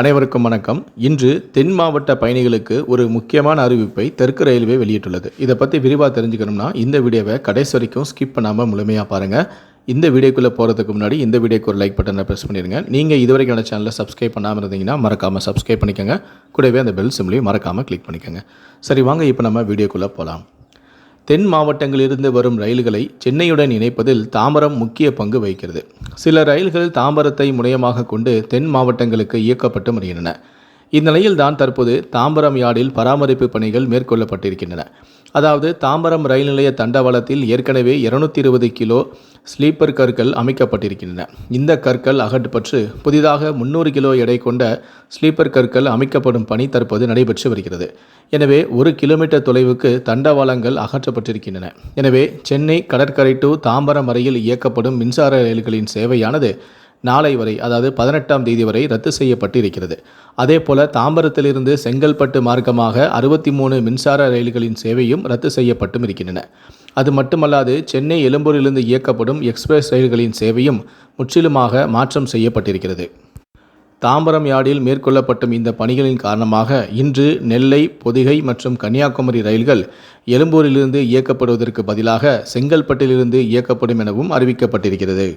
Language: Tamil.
அனைவருக்கும் வணக்கம். இன்று தென் மாவட்ட பயணிகளுக்கு ஒரு முக்கியமான அறிவிப்பை தெற்கு ரயில்வே வெளியிட்டுள்ளது. இதை பற்றி விரிவாக தெரிஞ்சுக்கணும்னா இந்த வீடியோவை கடைசி வரைக்கும் ஸ்கிப் பண்ணாமல் முழுமையாக பாருங்கள் இந்த வீடியோக்குள்ளே போகிறதுக்கு முன்னாடி இந்த வீடியோக்கு ஒரு லைக் பட்டனை ப்ரெஸ் பண்ணிடுங்க நீங்கள் இதுவரைக்கும் என்னோட சேனலை சப்ஸ்கிரைப் பண்ணாமல் இருந்தீங்கன்னா மறக்காமல் சப்ஸ்கிரைப் பண்ணிக்கோங்க. கூடவே அந்த பெல் சிம்லையும் மறக்காமல் கிளிக் பண்ணிக்கோங்க. சரி வாங்க இப்போ நம்ம வீடியோக்குள்ளே போகலாம் தென் மாவட்டங்களிலிருந்து வரும் ரயில்களை சென்னையுடன் இணைப்பதில் தாம்பரம் முக்கிய பங்கு வகிக்கிறது. சில ரயில்கள் தாம்பரத்தை முனையமாக கொண்டு தென் மாவட்டங்களுக்கு இயக்கப்பட்டு வருகின்றன. இந்நிலையில்தான் தற்போது தாம்பரம் யார்டில் பராமரிப்பு பணிகள் மேற்கொள்ளப்பட்டிருக்கின்றன. அதாவது தாம்பரம் ரயில் நிலைய தண்டவாளத்தில் ஏற்கனவே இருநூத்தி இருபது கிலோ ஸ்லீப்பர் கற்கள் அமைக்கப்பட்டிருக்கின்றன. இந்த கற்கள் அகற்றப்பட்டு புதிதாக முன்னூறு கிலோ எடை கொண்ட ஸ்லீப்பர் கற்கள் அமைக்கப்படும் பணி தற்போது நடைபெற்று வருகிறது. எனவே ஒரு கிலோமீட்டர் தொலைவுக்கு தண்டவாளங்கள் அகற்றப்பட்டிருக்கின்றன. எனவே சென்னை கடற்கரை டு தாம்பரம் வரையில் இயக்கப்படும் மின்சார ரயில்களின் சேவையானது நாளை வரை அதாவது பதினெட்டாம் தேதி வரை ரத்து செய்யப்பட்டு இருக்கிறது அதே போல தாம்பரத்திலிருந்து செங்கல்பட்டு மார்க்கமாக அறுபத்தி மூணு மின்சார ரயில்களின் சேவையும் ரத்து செய்யப்பட்டும் இருக்கின்றன. அது மட்டுமல்லாது சென்னை எழும்பூரிலிருந்து இயக்கப்படும் எக்ஸ்பிரஸ் ரயில்களின் சேவையும் முற்றிலுமாக மாற்றம் செய்யப்பட்டிருக்கிறது. தாம்பரம் யார்டில் மேற்கொள்ளப்படும் இந்த பணிகளின் காரணமாக இன்று நெல்லை பொதிகை மற்றும் கன்னியாகுமரி ரயில்கள் எழும்பூரிலிருந்து இயக்கப்படுவதற்கு பதிலாக செங்கல்பட்டிலிருந்து இயக்கப்படும் எனவும் அறிவிக்கப்பட்டிருக்கிறது.